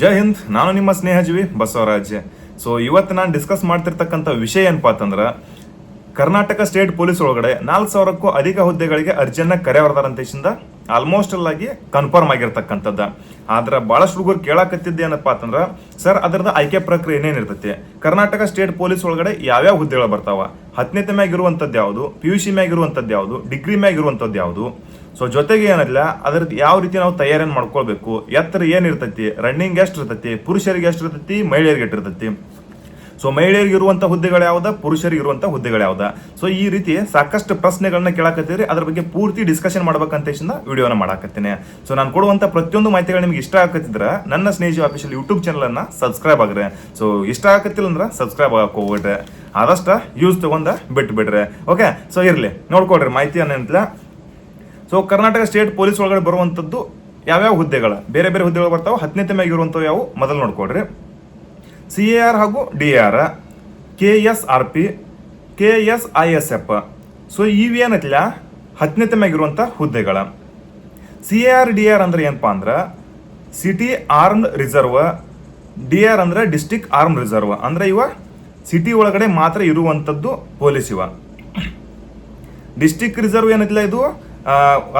ಜೈ ಹಿಂದ್, ನಾನು ನಿಮ್ಮ ಸ್ನೇಹಜೀವಿ ಬಸವರಾಜ್. ಸೊ ಇವತ್ತು ನಾನು ಡಿಸ್ಕಸ್ ಮಾಡ್ತಿರ್ತಕ್ಕಂಥ ವಿಷಯ ಏನಪ್ಪಾ ಅಂತಂದ್ರೆ ಕರ್ನಾಟಕ ಸ್ಟೇಟ್ ಪೊಲೀಸ್ ಒಳಗಡೆ ನಾಲ್ಕು ಸಾವಿರಕ್ಕೂ ಅಧಿಕ ಹುದ್ದೆಗಳಿಗೆ ಅರ್ಜಿಯನ್ನ ಕರೆಯವರದಾರಂತೇಶಿಂದ ಆಲ್ಮೋಸ್ಟ್ ಅಲ್ಲಾಗಿ ಕನ್ಫರ್ಮ್ ಆಗಿರ್ತಕ್ಕಂಥದ್ದ. ಆದ್ರೆ ಭಾಳಷ್ಟು ಹುಡುಗರು ಕೇಳಾಕತ್ತಿದ್ದ ಏನಪ್ಪಾ ಅಂತಂದ್ರೆ, ಸರ್ ಅದರದ ಆಯ್ಕೆ ಪ್ರಕ್ರಿಯೆ ಏನೇನಿರ್ತೈತಿ ಕರ್ನಾಟಕ ಸ್ಟೇಟ್ ಪೊಲೀಸ್ ಒಳಗಡೆ ಯಾವ್ಯಾವ ಹುದ್ದೆಗಳು ಬರ್ತಾವ? ಹತ್ತನೇತೆ ಮ್ಯಾಗ ಇರುವಂತದ್ದು ಯಾವುದು? ಪಿ ಯು ಸಿ ಮ್ಯಾಗ ಇರುವಂತದ್ದು ಯಾವುದು? ಡಿಗ್ರಿ ಮ್ಯಾಗ ಇರುವಂತದ್ದು ಯಾವುದು? ಸೊ ಜೊತೆಗೆ ಏನಿಲ್ಲ, ಅದ್ರದ್ದು ಯಾವ ರೀತಿ ನಾವು ತಯಾರಿಯನ್ನು ಮಾಡ್ಕೊಳ್ಬೇಕು? ಎತ್ತರ ಏನಿರ್ತೈತಿ ರನ್ನಿಂಗ್ ಎಷ್ಟು ಇರ್ತೈತಿ? ಪುರುಷರಿಗೆ ಎಷ್ಟು ಇರ್ತೈತಿ? ಮಹಿಳೆಯರಿಗೆ ಎಷ್ಟು ಇರ್ತೈತಿ? ಸೊ ಮಹಿಳೆಯರಿಗೆ ಇರುವಂತ ಹುದ್ದೆಗಳು ಯಾವ್ದ? ಪುರುಷರಿಗೆ ಇರುವಂಥ ಹುದ್ದೆಗಳು ಯಾವ್ದ? ಸೊ ಈ ರೀತಿ ಸಾಕಷ್ಟು ಪ್ರಶ್ನೆಗಳನ್ನ ಕೇಳಾಕತ್ತೀರಿ. ಅದ್ರ ಬಗ್ಗೆ ಪೂರ್ತಿ ಡಿಸ್ಕಷನ್ ಮಾಡ್ಬೇಕಂತ ವಿಡಿಯೋನ ಮಾಡಾಕತ್ತೀನಿ. ಸೊ ನಾನು ಕೊಡುವಂತ ಪ್ರತಿಯೊಂದು ಮಾಹಿತಿಗಳು ನಿಮ್ಗೆ ಇಷ್ಟ ಆಗತ್ತಿದ್ರೆ ನನ್ನ ಸ್ನೇಹಿ ಆಫೀಷಿಯಲ್ ಯೂಟ್ಯೂಬ್ ಚಾನಲ್ ಅನ್ನ ಸಬ್ಸ್ಕ್ರೈಬ್ ಆಗ್ರೆ. ಸೊ ಇಷ್ಟ ಆಗತ್ತಿಲ್ಲ ಅಂದ್ರೆ ಸಬ್ಸ್ಕ್ರೈಬ್ ಆಗಕ್ಕೆ ಹೋಗ್ಬಿಟ್ರೆ ಆದಷ್ಟ ಯೂಸ್ ತಗೊಂಡ ಬಿಟ್ಟು ಬಿಡ್ರೆ ಓಕೆ ಸೊ ಇರ್ಲಿ. ನೋಡ್ಕೊಡ್ರಿ ಮಾಹಿತಿ ಅನ್ನಂತಲ್ಲ ಸೊ ಕರ್ನಾಟಕ ಸ್ಟೇಟ್ ಪೊಲೀಸ್ ಒಳಗಡೆ ಬರುವಂತದ್ದು ಯಾವ್ಯಾವ ಹುದ್ದೆಗಳು? ಬೇರೆ ಬೇರೆ ಹುದ್ದೆಗಳು ಬರ್ತಾವೆ. ಹತ್ತನೇ ಮ್ಯಾಗ ಇರುವಂಥವು ಯಾವ? ಮೊದಲು ನೋಡ್ಕೊಡ್ರಿ ಸಿ ಎ ಆರ್ ಹಾಗೂ D R, K S R P, K S I S F. So ಇವು ಏನೈತಿಲ್ಲ? ಹತ್ತನೇ ಮ್ಯಾಗ ಇರುವಂಥ ಹುದ್ದೆಗಳ. C A R, D R ಅಂದ್ರೆ ಏನಪ್ಪಾ ಅಂದ್ರೆ, city armed reserve, D R ಅಂದ್ರೆ ಡಿಸ್ಟಿಕ್ ಆರ್ಮ್ ರಿಸರ್ವ್. ಅಂದ್ರೆ ಇವ ಸಿಟಿ ಒಳಗಡೆ ಮಾತ್ರ ಇರುವಂಥದ್ದು ಪೊಲೀಸ್ ಇವ. ಡಿಸ್ಟಿಕ್ ರಿಸರ್ವ್ ಏನೈತಿಲ್ಲ ಇದು?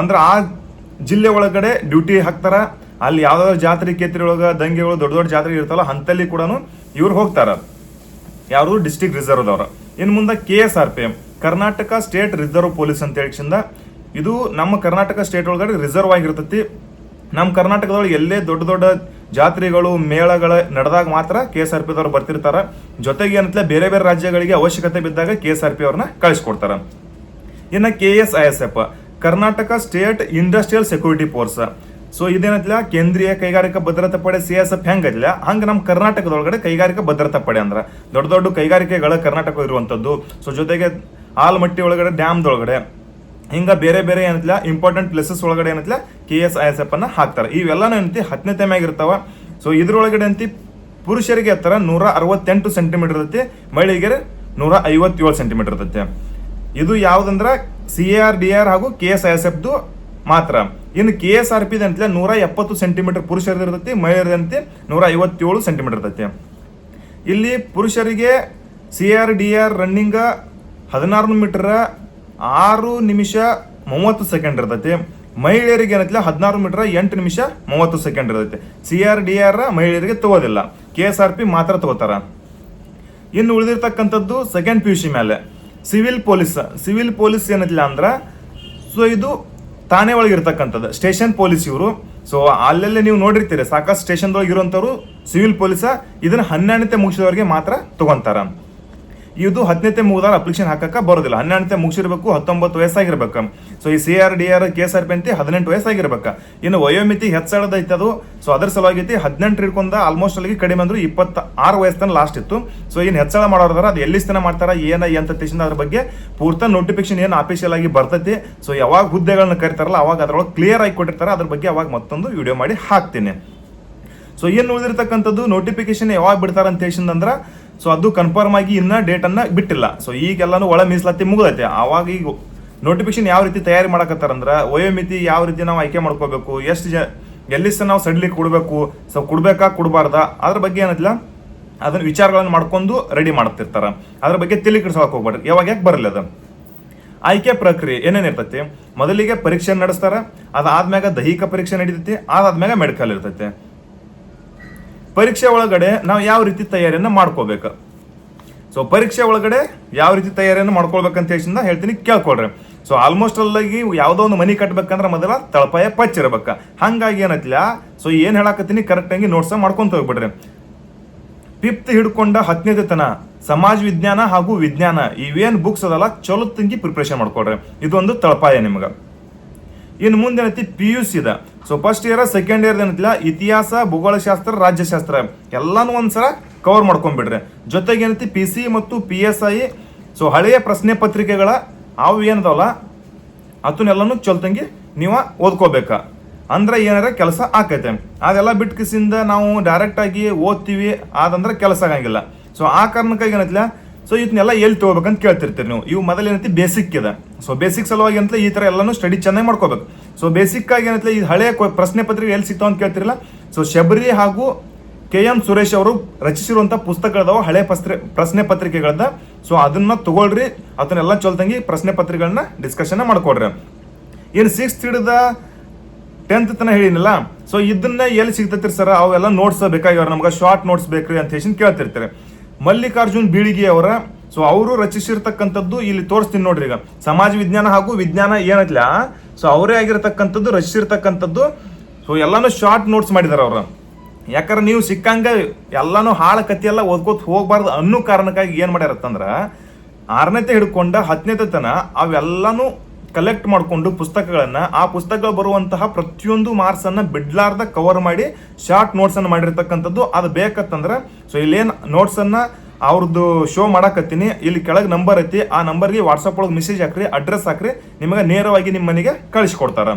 ಅಂದ್ರೆ ಆ ಜಿಲ್ಲೆ ಒಳಗಡೆ ಡ್ಯೂಟಿ ಹಾಕ್ತಾರ ಅಲ್ಲಿ ಯಾವ್ದಾದ್ರು ಜಾತ್ರೆ ಕೇತ್ರಿ ಒಳಗ ದಂಗೆಗಳು ದೊಡ್ಡ ದೊಡ್ಡ ಜಾತ್ರೆ ಇರ್ತಲ್ಲ ಅಂತಲ್ಲಿ ಕೂಡ ಇವ್ರು ಹೋಗ್ತಾರ. ಯಾರು ಡಿಸ್ಟಿಕ್ ರಿಸರ್ವ್ದವ್ರ ಇನ್ನು ಮುಂದೆ K S R P Karnataka state reserve police ಅಂತ ಹೇಳಿಂದ ಇದು ನಮ್ಮ ಕರ್ನಾಟಕ ಸ್ಟೇಟ್ ಒಳಗಡೆ ರಿಸರ್ವ್ ಆಗಿರ್ತತಿ. ನಮ್ಮ ಕರ್ನಾಟಕದೊಳಗೆ ಎಲ್ಲೇ ದೊಡ್ಡ ದೊಡ್ಡ ಜಾತ್ರೆಗಳು, ಮೇಳಗಳ ನಡೆದಾಗ ಮಾತ್ರ ಕೆ ಎಸ್ ಆರ್ ಪಿ ದವ್ರು ಬರ್ತಿರ್ತಾರೆ. ಜೊತೆಗೆ ಏನಂತಲೇ ಬೇರೆ ಬೇರೆ ರಾಜ್ಯಗಳಿಗೆ ಅವಶ್ಯಕತೆ ಬಿದ್ದಾಗ ಕೆ ಎಸ್ ಆರ್ ಪಿ ಅವ್ರನ್ನ ಕಳಿಸ್ಕೊಡ್ತಾರ. ಇನ್ನು K S I S F, Karnataka state industrial security force so ಇದೇನತ್ಲ ಕೇಂದ್ರೀಯ ಕೈಗಾರಿಕಾ ಭದ್ರತಾ ಪಡೆ ಸಿ ಎಸ್ ಎಫ್ ಹೆಂಗೈತಿಲ್ಲ? ಹಂಗ ನಮ್ಮ ಕರ್ನಾಟಕದೊಳಗಡೆ ಕೈಗಾರಿಕಾ ಭದ್ರತಾ ಪಡೆ ಅಂದ್ರೆ ದೊಡ್ಡ ದೊಡ್ಡ ಕೈಗಾರಿಕೆಗಳ ಕರ್ನಾಟಕ ಇರುವಂತದ್ದು ಸೊ ಜೊತೆಗೆ ಆಲ್ಮಟ್ಟಿ ಒಳಗಡೆ, ಡ್ಯಾಮ್ದೊಳಗಡೆ, ಹಿಂಗೆ ಬೇರೆ ಬೇರೆ ಏನತ್ಲ ಇಂಪಾರ್ಟೆಂಟ್ ಪ್ಲೇಸಸ್ ಒಳಗಡೆ ಏನತ್ಲ K S I S F ಅನ್ನ ಹಾಕ್ತಾರೆ. ಇವೆಲ್ಲನೂ ಏನಂತಿ? ಹತ್ತನೇ ತೆಮ್ಯಾಗ ಇರ್ತಾವ ಸೊ ಇದ್ರೊಳಗಡೆ ಅಂತಿ ಪುರುಷರಿಗೆ ಎತ್ತರ ನೂರ ಅರವತ್ತೆಂಟು ಸೆಂಟಿಮೀಟರ್ ಇರ್ತೈತಿ. ಮಹಿಳೆಯರಿಗೆ ನೂರ ಐವತ್ತೇಳು ಸೆಂಟಿಮೀಟರ್ ಇರ್ತೈತಿ. ಇದು ಯಾವುದಂದ್ರೆ? C A R D R ಹಾಗೂ ಕೆ ಎಸ್ ಐ ಎಸ್ ಎಫ್ದು ಮಾತ್ರ. ಇನ್ನು ಕೆ ಎಸ್ ಆರ್ ಪಿ ಅಂತಲೇ ನೂರ ಎಪ್ಪತ್ತು ಸೆಂಟಿಮೀಟರ್ ಪುರುಷರದಿರ್ತೈತಿ ಮಹಿಳೆಯರದಂತೆ ನೂರ ಐವತ್ತೇಳು ಸೆಂಟಿಮೀಟರ್ ಇರ್ತೈತಿ. ಇಲ್ಲಿ ಪುರುಷರಿಗೆ C R D R running ಹದಿನಾರು ಮೀಟರ್ ಆರು ನಿಮಿಷ ಮೂವತ್ತು ಸೆಕೆಂಡ್ ಇರ್ತೈತಿ. ಮಹಿಳೆಯರಿಗೆ ಏನೈತಿಲ್ಲ ಹದಿನಾರು ಮೀಟರ್ ಎಂಟು ನಿಮಿಷ ಮೂವತ್ತು ಸೆಕೆಂಡ್ ಇರ್ತೈತಿ. ಸಿ ಆರ್ ಡಿ ಆರ್ ಮಹಿಳೆಯರಿಗೆ ತಗೋದಿಲ್ಲ. ಕೆ ಎಸ್ ಆರ್ ಪಿ ಮಾತ್ರ ತಗೋತಾರ. ಇನ್ನು ಉಳಿದಿರ್ತಕ್ಕಂಥದ್ದು ಸೆಕೆಂಡ್ ಪಿ ಯು ಸಿ ಮೇಲೆ ಸಿವಿಲ್ ಪೊಲೀಸ್ ಸಿವಿಲ್ ಪೊಲೀಸ್ ಏನೈತಿಲ್ಲ ಅಂದ್ರೆ, ಸೊ ಇದು ತಾನೇ ಒಳಗೆ ಇರ್ತಕ್ಕಂಥದ್ದು ಸ್ಟೇಷನ್ ಪೊಲೀಸ್ ಇವರು. ಸೊ ಅಲ್ಲೆಲ್ಲೇ ನೀವು ನೋಡಿರ್ತೀರಿ, ಸಾಕಷ್ಟು ಸ್ಟೇಷನ್ ಇರುವಂಥವ್ರು, ಸಿವಿಲ್ ಪೊಲೀಸ ಇದನ್ನ ಹನ್ನೆರಡನೇ ಮುಗಿಸಿದವರಿಗೆ ಮಾತ್ರ ತಗೊಂತಾರ. ಇದು ಹತ್ತನೇ ಮೂವತ್ತಾರು ಅಪ್ಲಿಕೇಶನ್ ಹಾಕಕ್ಕೆ ಬರೋದಿಲ್ಲ. ಹನ್ನೆರಡನೇ ಮುಗಿಸಿರ್ಬೇಕು, ಹತ್ತೊಂಬತ್ತು ವಯಸ್ಸಾಗಿರ್ಬೇಕು. ಸೊ ಈ C R D R K S R P ಅಂತ ಹದಿನೆಂಟು ವಯಸ್ಸಾಗಿರ್ಬೇಕು. ಇನ್ನು ವಯೋಮಿತಿ ಹೆಚ್ಚಳದೈತೆ ಅದು ಸೊ ಅದರ ಸಲುವಾಗಿ ಹದಿನೆಂಟು ಹಿಡ್ಕೊಂಡ ಆಲ್ಮೋಸ್ಟ್ ಅಲ್ಲಿಗೆ ಕಡಿಮೆ ಅಂದ್ರೆ ಇಪ್ಪತ್ತ ಆರು ವಯಸ್ಸನ ಲಾಸ್ಟ್ ಇತ್ತು. ಸೊ ಏನು ಹೆಚ್ಚಳ ಮಾಡೋದಾರ ಅದು ಎಲ್ಲಿ ಸ್ಥಾನ ಮಾಡ್ತಾರ, ಏನ, ಎಂತ ತಿಳಿಸಿದ ಅದ್ರ ಬಗ್ಗೆ ಪೂರ್ತ ನೋಟಿಫಿಕೇಶನ್ ಏನು ಆಫೀಷಿಯಲ್ ಆಗಿ ಬರ್ತೈತಿ. ಸೊ ಯಾವಾಗ ಹುದ್ದೆಗಳನ್ನ ಕರಿತಾರಲ್ಲ, ಅವಾಗ ಅದ್ರೊಳಗೆ ಕ್ಲಿಯರ್ ಆಗಿ ಕೊಟ್ಟಿರ್ತಾರೆ, ಅದ್ರ ಬಗ್ಗೆ ಅವಾಗ ಮತ್ತೊಂದು ವಿಡಿಯೋ ಮಾಡಿ ಹಾಕ್ತೀನಿ. ಸೊ ಏನು ಉಳಿದಿರ್ತಕ್ಕಂಥದ್ದು ನೋಟಿಫಿಕೇಶನ್ ಯಾವಾಗ ಬಿಡ್ತಾರ ಅಂತ ಹೇಳಿಸಿಂದ್ರ ಸೊ ಅದು ಕನ್ಫರ್ಮ್ ಆಗಿ ಇನ್ನ ಡೇಟ್ ಅನ್ನ ಬಿಟ್ಟಿಲ್ಲ. ಸೊ ಈಗೆಲ್ಲಾನು ಒಳ ಮೀಸಲಾತಿ ಮುಗಿದೈತೆ. ಅವಾಗ ಈಗ ನೋಟಿಫಿಕೇಶನ್ ಯಾವ ರೀತಿ ತಯಾರಿ ಮಾಡಕತ್ತಾರಂದ್ರ ವಯೋಮಿತಿ ಯಾವ ರೀತಿ ನಾವು ಆಯ್ಕೆ ಮಾಡ್ಕೋಬೇಕು, ಎಷ್ಟು ಜ ಎಲ್ಲಿ ನಾವು ಸಡ್ಲಿ ಕೊಡಬೇಕು ಸೊ ಕೊಡ್ಬೇಕಾ, ಕೊಡಬಾರ್ದ, ಅದ್ರ ಬಗ್ಗೆ ಏನಿಲ್ಲ ಅದನ್ನ ವಿಚಾರಗಳನ್ನು ಮಾಡ್ಕೊಂಡು ರೆಡಿ ಮಾಡ್ತಿರ್ತಾರ. ಅದ್ರ ಬಗ್ಗೆ ತಿಳಿ ಕೆಡ್ಸೋಕೆ ಹೋಗ್ಬಾರ್ದು ಯಾವಾಗ ಯಾಕೆ ಬರಲಿ ಅದು? ಆಯ್ಕೆ ಪ್ರಕ್ರಿಯೆ ಏನೇನಿರ್ತೈತಿ ಮೊದಲಿಗೆ ಪರೀಕ್ಷೆ ನಡೆಸ್ತಾರ, ಅದಾದ್ಮ್ಯಾಗ ದೈಹಿಕ ಪರೀಕ್ಷೆ ನಡೀತೈತಿ, ಅದಾದ್ಮ್ಯಾಗ ಮೆಡಿಕಲ್ ಇರ್ತೈತಿ. ಪರೀಕ್ಷೆ ಒಳಗಡೆ ನಾವು ಯಾವ ರೀತಿ ತಯಾರಿಯನ್ನು ಮಾಡ್ಕೋಬೇಕು? ಸೊ ಪರೀಕ್ಷೆ ಒಳಗಡೆ ಯಾವ ರೀತಿ ತಯಾರಿಯನ್ನು ಮಾಡ್ಕೊಳ್ಬೇಕಂತ ಹೇಳಿಸಿಂದ ಹೇಳ್ತೀನಿ ಕೇಳ್ಕೊಳ್ರಿ. ಸೊ ಆಲ್ಮೋಸ್ಟ್ ಅಲ್ಲಾಗಿ ಯಾವುದೋ ಒಂದು ಮನಿ ಕಟ್ಬೇಕಂದ್ರೆ ಮೊದಲ ತಳಪಾಯ ಪಚ್ಚಿರ್ಬೇಕು. ಹಂಗಾಗಿ ಏನತ್ಲ ಸೊ ಏನು ಹೇಳಾಕತ್ತೀನಿ? ಕರೆಕ್ಟಾಗಿ ನೋಟ್ಸ ಮಾಡ್ಕೊಂತ ಹೋಗ್ಬಿಡ್ರಿ. ಫಿಫ್ತ್ ಹಿಡ್ಕೊಂಡ ಹತ್ತನೇ ತನ ಸಮಾಜ ವಿಜ್ಞಾನ ಹಾಗೂ ವಿಜ್ಞಾನ ಇವೇನು ಬುಕ್ಸ್ ಅದಲ್ಲ, ಚಲೋ ತಂಗಿ ಪ್ರಿಪ್ರೇಷನ್ ಮಾಡ್ಕೊಡ್ರಿ ಇದೊಂದು ತಳಪಾಯ ನಿಮ್ಗೆ. ಇನ್ನು ಮುಂದೆ ಏನೈತಿ? ಪಿ ಯು ಸಿ ಇದೆ so first year second year ಏನಿಲ್ಲ ಇತಿಹಾಸ, ಭೂಗೋಳಶಾಸ್ತ್ರ, ರಾಜ್ಯಶಾಸ್ತ್ರ ಎಲ್ಲಾನು ಒಂದ್ಸಲ ಕವರ್ ಮಾಡ್ಕೊಂಡ್ಬಿಡ್ರಿ ಜೊತೆಗೆ ಏನೈತಿ ಪಿ ಸಿ ಮತ್ತು ಪಿ ಎಸ್ ಐ ಸೊ ಹಳೆಯ ಪ್ರಶ್ನೆ ಪತ್ರಿಕೆಗಳ ಅವು ಏನದವಲ್ಲ ಅದನ್ನೆಲ್ಲನೂ ಚಲ್ತಂಗಿ ನೀವು ಓದ್ಕೋಬೇಕ. ಅಂದ್ರೆ ಏನಾರ ಕೆಲಸ ಆಕೈತೆ. ಅದೆಲ್ಲ ಬಿಟ್ಕಿಸಿಂದ ನಾವು ಡೈರೆಕ್ಟ್ ಆಗಿ ಓದ್ತೀವಿ ಅದಂದ್ರೆ ಕೆಲಸ ಆಗಂಗಿಲ್ಲ. ಸೊ ಆ ಕಾರಣಕ್ಕಾಗಿ ಏನೈತಿಲ್ಲ ಸೊ ಇದನ್ನೆಲ್ಲ ಎಲ್ಲಿ ತಗೋಬೇಕಂತ ಕೇಳ್ತಿರ್ತೀರಿ ನೀವು. ಇವು ಮೊದಲೇನೈತಿ ಬೇಸಿಕ್ ಇದೆ. ಸೊ ಬೇಸಿಕ್ ಸಲುವಾಗಿ ಅಂತ ಈ ತರ ಎಲ್ಲಾನು ಸ್ಟಡಿ ಚೆನ್ನಾಗಿ ಮಾಡ್ಕೋಬೇಕು. ಸೊ ಬೇಸಿಕ್ ಆಗಿ ಏನೈತಿ? ಈ ಹಳೆಯ ಪ್ರಶ್ನೆ ಪತ್ರಿಕೆ ಎಲ್ಲಿ ಸಿಗ್ತಾವ ಅಂತ ಕೇಳ್ತಿರಲ್ಲ? ಸೊ ಶಬರಿ ಹಾಗೂ ಕೆ ಎಂ ಸುರೇಶ್ ಅವರು ರಚಿಸಿರುವಂತ ಪುಸ್ತಕಗಳದಾವ, ಹಳೆ ಪಸ್ತ್ರೆ ಪ್ರಶ್ನೆ ಪತ್ರಿಕೆಗಳದ. ಸೊ ಅದನ್ನ ತಗೊಳ್ರಿ. ಅದನ್ನೆಲ್ಲ ಚೊಲ್ತಂಗಿ ಪ್ರಶ್ನೆ ಪತ್ರಿಕೆಗಳನ್ನ ಡಿಸ್ಕಷನ್ ಮಾಡ್ಕೊಡ್ರಿ. ಏನು ಸಿಕ್ಸ್ತ್ ಹಿಡಿದ ಟೆಂತ್ ತನ ಹೇಳಿನಲ್ಲ ಸೊ ಇದನ್ನ ಎಲ್ಲಿ ಸಿಗ್ತೈತಿರಿ ಸರ್ ಅವೆಲ್ಲ ನೋಟ್ಸ್ ಬೇಕಾಗ್ಯಾವ ನಮ್ಗೆ ಶಾರ್ಟ್ ನೋಟ್ಸ್ ಬೇಕ್ರಿ ಅಂತ ಹೇಳಿ ಕೇಳ್ತಿರ್ತಾರೆ. ಮಲ್ಲಿಕಾರ್ಜುನ್ ಬೀಳಿಗೆ ಅವರ ಸೊ ಅವರು ರಚಿಸಿರ್ತಕ್ಕಂಥದ್ದು ಇಲ್ಲಿ ತೋರಿಸ್ತೀನಿ ನೋಡ್ರಿ ಈಗ. ಸಮಾಜ ವಿಜ್ಞಾನ ಹಾಗೂ ವಿಜ್ಞಾನ ಏನೈತ್ಲ? ಸೊ ಅವರೇ ಆಗಿರತಕ್ಕಂಥದ್ದು, ರಚಿಸಿರ್ತಕ್ಕಂಥದ್ದು. ಸೊ ಎಲ್ಲಾನು ಶಾರ್ಟ್ ನೋಟ್ಸ್ ಮಾಡಿದಾರೆ ಅವರು. ಯಾಕಂದ್ರೆ ನೀವು ಸಿಕ್ಕಂಗೆ ಎಲ್ಲಾನು ಹಾಳ ಕತಿ ಎಲ್ಲ ಓದ್ಕೋತ ಹೋಗ್ಬಾರ್ದು ಅನ್ನೋ ಕಾರಣಕ್ಕಾಗಿ ಏನು ಮಾಡ್ಯಾರತ್ತಂದ್ರೆ, ಆರನೇತೆ ಹಿಡ್ಕೊಂಡ ಹತ್ತನೇತೆ ತನ ಅವೆಲ್ಲಾನು ಕಲೆಕ್ಟ್ ಮಾಡಿಕೊಂಡು ಪುಸ್ತಕಗಳನ್ನ, ಆ ಪುಸ್ತಕಗಳು ಬರುವಂತಹ ಪ್ರತಿಯೊಂದು ಮಾರ್ಕ್ಸನ್ನು ಬಿಡ್ಲಾರ್ದ ಕವರ್ ಮಾಡಿ ಶಾರ್ಟ್ ನೋಟ್ಸ್ ಅನ್ನ ಮಾಡಿರ್ತಕ್ಕಂಥದ್ದು. ಅದು ಬೇಕತ್ತಂದ್ರೆ ಸೊ ಇಲ್ಲೇನು ನೋಟ್ಸ್ ಅನ್ನ ಅವ್ರದ್ದು ಶೋ ಮಾಡಕತ್ತೀನಿ. ಇಲ್ಲಿ ಕೆಳಗೆ ನಂಬರ್ ಐತಿ. ಆ ನಂಬರ್ಗೆ ವಾಟ್ಸಪ್ ಒಳಗೆ ಮೆಸೇಜ್ ಹಾಕ್ರಿ ಅಡ್ರೆಸ್ ಹಾಕ್ರಿ, ನಿಮಗೆ ನೇರವಾಗಿ ನಿಮ್ಮ ಮನೆಗೆ ಕಳಿಸ್ಕೊಡ್ತಾರ.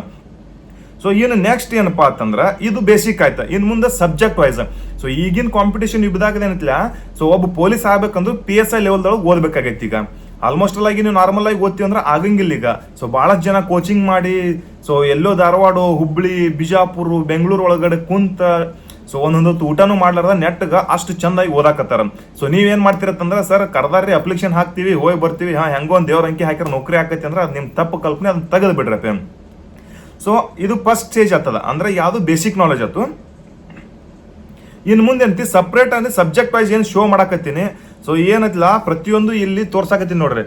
ಸೊ ಇನ್ನು ನೆಕ್ಸ್ಟ್ ಏನಪ್ಪಾ ಅಂತಂದ್ರೆ, ಇದು ಬೇಸಿಕ್ ಆಯ್ತಾ. ಇನ್ನು ಮುಂದೆ ಸಬ್ಜೆಕ್ಟ್ ವೈಸ್ ಸೊ ಈಗಿನ ಕಾಂಪಿಟೇಷನ್ ಏನೈತಿಲ್ಲ ಸೊ ಒಬ್ಬ ಪೊಲೀಸ್ ಆಗ್ಬೇಕಂದ್ರೆ ಪಿ ಎಸ್ ಐ ಲೆವೆಲ್ದೊಳಗೆ ಓದ್ಬೇಕಾಗೈತಿ ಈಗ. ಆಲ್ಮೋಸ್ಟ್ ಆಗಿ ನೀವು ನಾರ್ಮಲ್ ಆಗಿ ಓದ್ತೀವಿ ಅಂದ್ರೆ ಆಗಂಗಿಲ್ಲ ಈಗ. ಸೊ ಭಾಳಷ್ಟು ಜನ ಕೋಚಿಂಗ್ ಮಾಡಿ ಸೊ ಎಲ್ಲೋ ಧಾರವಾಡ, ಹುಬ್ಳಿ, ಬಿಜಾಪುರ, ಬೆಂಗಳೂರು ಒಳಗಡೆ ಕುಂತ ಸೊ ಒಂದೊಂದು ಊಟನೂ ಮಾಡ್ಲಾರ್ದ ನೆಟ್ಗ ಅಷ್ಟು ಚಂದಾಗಿ ಓದಾಕತ್ತಾರ. ಸೊ ನೀವೇನ್ ಮಾಡ್ತಿರತ್ತಂದ್ರ, ಸರ್, ಕರ್ದಾರ್ರಿ ಅಪ್ಲಿಕೇಶನ್ ಹಾಕ್ತಿವಿ ಹೋಗಿ ಬರ್ತೀವಿ. ಹಾ, ಹೆಂಗೋ ಒಂದು ದೇವ್ರ ಅಂಕಿ ಹಾಕಿರೋ ನೌಕರಿ ಆಕೈತಿ ಅಂದ್ರೆ ಅದು ನಿಮ್ಮ ತಪ್ಪು ಕಲ್ಪನೆ ಅದನ್ನ ತೆಗೆದು ಬಿಡ್ರಪ್ಪ ಸೊ ಇದು ಫಸ್ಟ್ ಸ್ಟೇಜ್ ಆಗ್ತದ. ಅಂದ್ರೆ ಯಾವುದು ಬೇಸಿಕ್ ನಾಲೆಜ್ ಆಯ್ತು. ಇನ್ನು ಮುಂದೆ ಅಂತಿ ಸಪ್ರೇಟ್ ಅಂದ್ರೆ ಸಬ್ಜೆಕ್ಟ್ ವೈಸ್ ಏನು ಶೋ ಮಾಡಾಕತ್ತೀನಿ. ಸೊ ಏನೈತಿಲ್ಲ? ಪ್ರತಿಯೊಂದು ಇಲ್ಲಿ ತೋರ್ಸಾಕತ್ತೀನಿ ನೋಡ್ರಿ.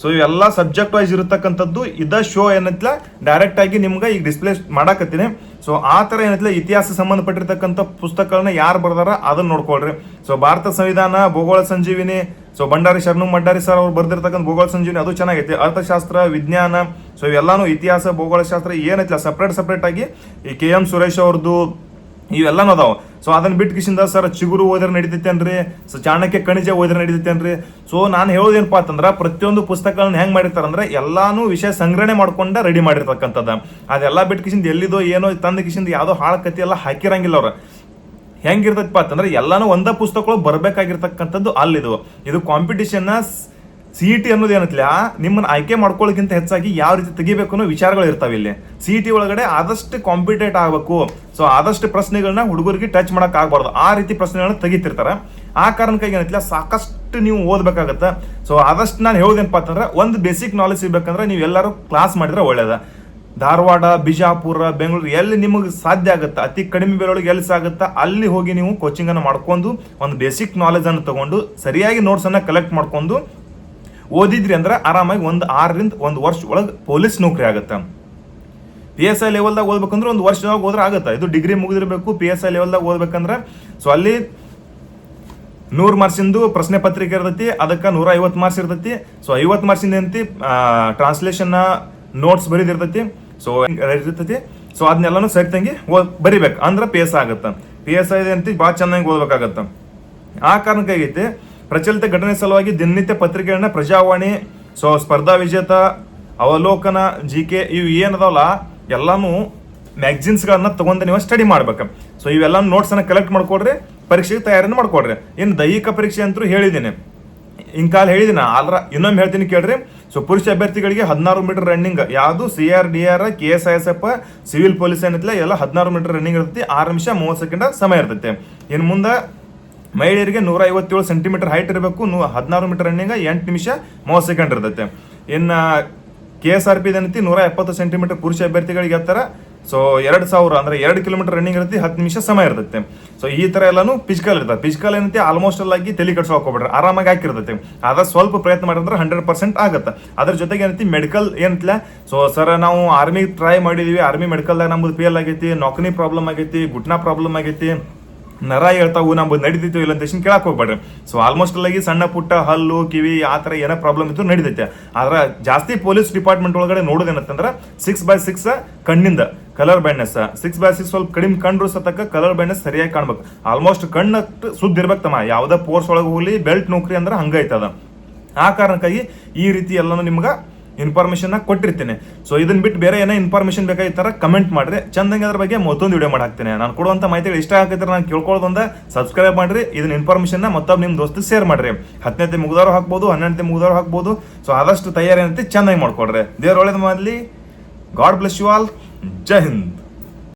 ಸೊ ಇವೆಲ್ಲ ಸಬ್ಜೆಕ್ಟ್ ವೈಸ್ ಇರತಕ್ಕಂಥದ್ದು, ಇದ ಶೋ ಏನೈತಿಲ್ಲ? ಡೈರೆಕ್ಟ್ ಆಗಿ ನಿಮ್ಗೆ ಈಗ ಡಿಸ್ಪ್ಲೇ ಮಾಡಾಕತ್ತೀನಿ. ಸೊ ಆ ಥರ ಏನೈತಿಲ್ಲ? ಇತಿಹಾಸ ಸಂಬಂಧಪಟ್ಟಿರ್ತಕ್ಕಂಥ ಪುಸ್ತಕಗಳನ್ನ ಯಾರು ಬರ್ದಾರ ಅದನ್ನ ನೋಡ್ಕೊಳ್ರಿ. ಸೊ ಭಾರತ ಸಂವಿಧಾನ, ಭೂಗೋಳ ಸಂಜೀವಿನಿ ಸೊ ಭಂಡಾರಿ ಶರಣು ಮಂಡಾರಿ ಸರ್ ಅವ್ರು ಬರ್ದಿರ್ತಕ್ಕಂಥ ಭೂಗೋಳ ಸಂಜೀವಿನಿ, ಅದು ಚೆನ್ನಾಗೈತಿ. ಅರ್ಥಶಾಸ್ತ್ರ, ವಿಜ್ಞಾನ ಸೊ ಇವೆಲ್ಲಾನು ಇತಿಹಾಸ ಭೂಗೋಳಶಾಸ್ತ್ರ ಏನೈತಿಲ್ಲ? ಸಪ್ರೇಟ್ ಸಪ್ರೇಟ್ ಆಗಿ ಈ ಕೆ ಎಂ ಸುರೇಶ್ ಅವ್ರದ್ದು ಇವೆಲ್ಲನೂ ಅದಾವ. ಸೊ ಅದನ್ನ ಬಿಟ್ಟು ಕಿಶಿಂದ ಸರ್, ಚಿಗುರು ಓದಿದ್ರೆ ನಡೀತೈತೇನ್ರಿ? ಸೊ ಚಾಣಕ್ಯ ಕಣಿಜ ಓದಿದ್ರೆ ನಡೀತೈತೇನ್ರಿ? ಸೊ ನಾನು ಹೇಳೋದೇನಪ್ಪ ಅಂತಂದ್ರ, ಪ್ರತಿಯೊಂದು ಪುಸ್ತಕಗಳನ್ನ ಹೆಂಗೆ ಮಾಡಿರ್ತಾರಂದ್ರೆ ಎಲ್ಲಾನು ವಿಷಯ ಸಂಗ್ರಹಣೆ ಮಾಡ್ಕೊಂಡ ರೆಡಿ ಮಾಡಿರ್ತಕ್ಕಂಥದ್ದು. ಅದೆಲ್ಲ ಬಿಟ್ಟು ಕಿಶಿಂದ ಎಲ್ಲಿದೋ ಏನೋ ತಂದ ಕಿಶಿಂದ ಯಾವುದೋ ಹಾಳ ಕತಿ ಎಲ್ಲ ಹಾಕಿರಂಗಿಲ್ಲ ಅವ್ರ. ಹೆಂಗಿರ್ತೈತಪ್ಪ ಅಂತಂದ್ರೆ, ಎಲ್ಲಾನು ಒಂದ ಪುಸ್ತಕಗಳು ಬರ್ಬೇಕಾಗಿರ್ತಕ್ಕಂಥದ್ದು ಅಲ್ಲಿದು ಇದು ಕಾಂಪಿಟಿಷನ್ ಸಿ ಇ ಟಿ ಅನ್ನೋದು ಏನತ್ಲ ನಿಮ್ಮನ್ನ ಆಯ್ಕೆ ಮಾಡ್ಕೊಳ್ಳೋಕ್ಕಿಂತ ಹೆಚ್ಚಾಗಿ ಯಾವ ರೀತಿ ತೆಗಿಬೇಕು ಅನ್ನೋ ವಿಚಾರಗಳು ಇರ್ತಾವೆ ಇಲ್ಲಿ. ಸಿ ಇ ಟಿ ಒಳಗಡೆ ಆದಷ್ಟು ಕಾಂಪಿಟೇಟ್ ಆಗಬೇಕು. ಸೊ ಆದಷ್ಟು ಪ್ರಶ್ನೆಗಳನ್ನ ಹುಡುಗರಿಗೆ ಟಚ್ ಮಾಡಕ್ ಆಗ್ಬಾರ್ದು. ಆ ರೀತಿ ಪ್ರಶ್ನೆಗಳನ್ನ ತೆಗಿತಿರ್ತಾರೆ. ಆ ಕಾರಣಕ್ಕಾಗಿ ಏನಂತಿಲ್ಲ ಸಾಕಷ್ಟು ನೀವು ಓದಬೇಕಾಗತ್ತೆ. ಸೊ ಆದಷ್ಟು ನಾನು ಹೇಳೋದೇನಪ್ಪ ಅಂತಂದ್ರೆ, ಒಂದು ಬೇಸಿಕ್ ನಾಲೆಜ್ ಸಿಗ್ಬೇಕಂದ್ರೆ ನೀವು ಎಲ್ಲರೂ ಕ್ಲಾಸ್ ಮಾಡಿದ್ರೆ ಒಳ್ಳೇದ. ಧಾರವಾಡ, ಬಿಜಾಪುರ, ಬೆಂಗಳೂರು, ಎಲ್ಲಿ ನಿಮಗೆ ಸಾಧ್ಯ ಆಗುತ್ತೆ, ಅತಿ ಕಡಿಮೆ ಬೆಲೆಯೊಳಗೆ ಎಲ್ಲಿ ಸಾಗುತ್ತಾ, ಅಲ್ಲಿ ಹೋಗಿ ನೀವು ಕೋಚಿಂಗನ್ನು ಮಾಡ್ಕೊಂಡು, ಒಂದು ಬೇಸಿಕ್ ನಾಲೆಜನ್ನು ತಗೊಂಡು, ಸರಿಯಾಗಿ ನೋಟ್ಸ್ ಅನ್ನ ಕಲೆಕ್ಟ್ ಮಾಡ್ಕೊಂಡು ಓದಿದ್ರಿ ಅಂದ್ರೆ ಆರಾಮಾಗಿ ಒಂದು ಆರರಿಂದ ಒಂದು ವರ್ಷ ಒಳಗೆ ಪೊಲೀಸ್ ನೌಕರಿ ಆಗುತ್ತೆ. ಪಿ ಎಸ್ ಐ ಲೆವೆಲ್ದಾಗ ಓದ್ಬೇಕಂದ್ರೆ ಒಂದು ವರ್ಷದಾಗ ಹೋದ್ರೆ ಆಗುತ್ತೆ. ಇದು ಡಿಗ್ರಿ ಮುಗಿದಿರಬೇಕು ಪಿ ಎಸ್ ಐ ಲೆವೆಲ್ದಾಗ ಓದ್ಬೇಕಂದ್ರೆ. ಸೊ ಅಲ್ಲಿ ನೂರು ಮಾರ್ಕ್ಸಿಂದು ಪ್ರಶ್ನೆ ಪತ್ರಿಕೆ ಇರ್ತೈತಿ, ಅದಕ್ಕೆ ನೂರ ಐವತ್ತು ಮಾರ್ಕ್ಸ್ ಇರ್ತೈತಿ. ಸೊ ಐವತ್ತು ಮಾರ್ಕ್ಸಿಂದ ಏನಂತಿ? ಟ್ರಾನ್ಸ್ಲೇಷನ್ ನೋಟ್ಸ್ ಬರೀದಿರ್ತೈತಿ. ಸೊ ಇರ್ತೈತಿ. ಸೊ ಅದನ್ನೆಲ್ಲನೂ ಸರಿ ತಂಗಿ ಬರಿಬೇಕು. ಅಂದ್ರೆ ಪಿ ಎಸ್ ಆಗುತ್ತೆ. ಪಿ ಎಸ್ ಐ ಅಂತ ಭಾಳ ಚೆನ್ನಾಗಿ ಓದ್ಬೇಕಾಗತ್ತೆ. ಆ ಕಾರಣಕ್ಕಾಗೈತಿ ಪ್ರಚಲಿತ ಘಟನೆ ಸಲುವಾಗಿ ದಿನನಿತ್ಯ ಪತ್ರಿಕೆಗಳನ್ನ ಪ್ರಜಾವಾಣಿ, ಸೊ ಸ್ಪರ್ಧಾ ವಿಜೇತ, ಅವಲೋಕನ, ಜಿ ಕೆ, ಇವು ಏನದಾವಲ್ಲ ಎಲ್ಲಾನು ಮ್ಯಾಗ್ಝಿನ್ಸ್ಗಳನ್ನ ತಗೊಂಡ ನೀವು ಸ್ಟಡಿ ಮಾಡ್ಬೇಕು. ಸೊ ಇವೆಲ್ಲ ನೋಟ್ಸ್ ಅನ್ನ ಕಲೆಕ್ಟ್ ಮಾಡ್ಕೊಡ್ರಿ, ಪರೀಕ್ಷೆಗೆ ತಯಾರಿನ ಮಾಡ್ಕೊಡ್ರಿ. ಇನ್ನು ದೈಹಿಕ ಪರೀಕ್ಷೆ ಅಂತೂ ಹೇಳಿದ್ದೀನಿ ಇಂಕಾಲ್ ಹೇಳಿದಿನ? ಆಲ್ರ ಇನ್ನೊಮ್ಮೆ ಹೇಳ್ತೀನಿ ಕೇಳ್ರಿ. ಸೊ ಪುರುಷ ಅಭ್ಯರ್ಥಿಗಳಿಗೆ ಹದಿನಾರು ಮೀಟರ್ ರನ್ನಿಂಗ್, ಯಾವುದು C R, D R, K S I S F, civil police ಏನಿಲ್ಲ ಎಲ್ಲ ಹದಿನಾರು ಮೀಟರ್ ರನ್ನಿಂಗ್ ಇರ್ತೈತಿ. ಆರು ನಿಮಿಷ ಮೂವತ್ತು ಸೆಕೆಂಡ್ ಸಮಯ ಇರ್ತೈತಿ. ಇನ್ನು ಮುಂದೆ ಮಹಿಳೆಯರಿಗೆ ನೂರ ಐವತ್ತೇಳು ಸೆಂಟಿಮೀಟರ್ ಹೈಟ್ ಇರಬೇಕು, ನೂ ಹದಿನಾರು ಮೀಟರ್ ರನ್ನಿಂಗ್ ಎಂಟು ನಿಮಿಷ ಮೂವತ್ತು ಸೆಕೆಂಡ್ ಇರ್ತೈತೆ. ಇನ್ನು ಕೆ ಎಸ್ ಆರ್ ಪಿ ನೂರ ಎಪ್ಪತ್ತು ಸೆಂಟಿಮೀಟರ್ ಪುರುಷ ಅಭ್ಯರ್ಥಿಗಳಿಗೆ ಹತ್ತರ ಸೊ ಎರಡು ಸಾವಿರ, ಅಂದ್ರೆ ಎರಡು ಕಿಲೋಮೀಟರ್ ರನ್ನಿಂಗ್ ಇರುತ್ತೆ, ಹತ್ತು ನಿಮಿಷ ಸಮಯ ಇರ್ತೈತೆ. ಸೊ ಈ ತರ ಎಲ್ಲಾನು ಫಿಸಿಕಲ್ ಇರ್ತದೆ. ಫಿಸಿಕಲ್ ಏನಂತೆ ಆಲ್ಮೋಸ್ಟ್ ಆಗಿ ತಲೆ ಕಟ್ಸೋಕೆ ಹೋಗ್ಬಿಡ್ರಿ ಆರಾಮಾಗಿ ಹಾಕಿರ್ತೈತೆ. ಅದ ಸ್ವಲ್ಪ ಪ್ರಯತ್ನ ಮಾಡಿದ್ರೆ ಹಂಡ್ರೆಡ್ ಪರ್ಸೆಂಟ್ ಆಗುತ್ತೆ. ಅದ್ರ ಜೊತೆಗೆ ಏನೈತಿ ಮೆಡಿಕಲ್ ಏನಂತಲ್ಲ ಸೊ ಸರ್ ನಾವು ಆರ್ಮಿ ಟ್ರೈ ಮಾಡಿದೀವಿ. ಆರ್ಮಿ ಮೆಡಿಕಲ್ದಾಗ ನಮ್ದು ಫೇಲ್ ಆಗೈತಿ ನೌಕರಿ ಪ್ರಾಬ್ಲಮ್ ಆಗೈತಿ, ಗುಟ್ನಾ ಪ್ರಾಬ್ಲಮ್ ಆಗೈತಿ. ನರ ಹೇಳ್ತಾವು ನಮ್ಮ ನಡೀತಿತ್ತು ಇಲ್ಲ ಅಂತ ಕೇಳಕ್ ಹೋಗ್ಬೇಡ್ರಿ. ಸೊ ಆಲ್ಮೋಸ್ಟ್ ಅಲ್ಲಾಗಿ ಸಣ್ಣ ಪುಟ್ಟ ಹಲ್ಲು, ಕಿವಿ, ಆ ತರ ಏನೋ ಪ್ರಾಬ್ಲಮ್ ಇತ್ತು ನಡೀತೈತೆ. ಆದ್ರೆ ಜಾಸ್ತಿ ಪೊಲೀಸ್ ಡಿಪಾರ್ಟ್ಮೆಂಟ್ ಒಳಗಡೆ ನೋಡೋದೇನಂತಂದ್ರೆ ಸಿಕ್ಸ್ ಬೈ ಸಿಕ್ಸ್ ಕಣ್ಣಿಂದ colour blindness six by six ಸ್ವಲ್ಪ ಕಡಿಮೆ ಕಂಡ್ರು ಸತಕ ಕಲರ್ ಬ್ಯಾಂಡ್ನೆಸ್ ಸರಿಯಾಗಿ ಕಾಣ್ಬೇಕು. ಆಲ್ಮೋಸ್ಟ್ ಕಣ್ಣು ಸುದ್ದಿ ಇರ್ಬೇಕು ತಮ್ಮ. ಯಾವುದೇ ಪೋರ್ಸ್ ಒಳಗೆ ಹೋಗ್ಲಿ ಬೆಲ್ಟ್ ನೌಕರಿ ಅಂದ್ರೆ ಹಂಗೈತದ. ಆ ಕಾರಣಕ್ಕಾಗಿ ಈ ರೀತಿ ಎಲ್ಲಾನು ನಿಮ್ಗೆ ಇನ್ಫಾರ್ಮೇಶನ್ ಕೊಟ್ಟಿರ್ತೇನೆ. ಸೊ ಇದನ್ನ ಬಿಟ್ಟು ಬೇರೆ ಏನೋ ಇನ್ಫಾರ್ಮೇಶನ್ ಬೇಕಾಗಿತ್ತಾರ ಕಮೆಂಟ್ ಮಾಡ್ರಿ ಚಂದಂಗೆ ಅದ್ರ ಬಗ್ಗೆ ಮತ್ತೊಂದು ವಿಡಿಯೋ ಮಾಡಾಕ್ತೇನೆ. ನಾನು ಕೊಡುವಂತ ಮಾಹಿತಿಗಳು ಇಷ್ಟ ಆಗಿದ್ರೆ ನಾನು ಕೇಳ್ಕೊಳ್ಳೋದೊಂದ ಸಬ್ಸ್ಕ್ರೈಬ್ ಮಾಡ್ರಿ ಇದನ್ನ ಇನ್ಫಾರ್ಮೇಶನ್ ಮತ್ತೊಬ್ಬ ನಿಮ್ಮ ದೋಸ್ತಿಗೆ ಶೇರ್ ಮಾಡ್ರಿ. ಹತ್ತನೇತೆ ಮುಗಿದವರು ಹಾಕ್ಬೋದು ಹನ್ನೆರಡನೇ ಮುಗಿದವರು ಹಾಕ್ಬೋದು. ಸೊ ಆದಷ್ಟು ತಯಾರಿ ಏನಂತೆ ಚೆನ್ನಾಗಿ ಮಾಡ್ಕೊಡ್ರಿ. ದೇವ್ರ ಒಳ್ಳೇದು ಮಾಡಲಿ. ಗಾಡ್ ಬ್ಲೆಸ್ ಯು ಆಲ್ ಜೈ ಹಿಂದ್.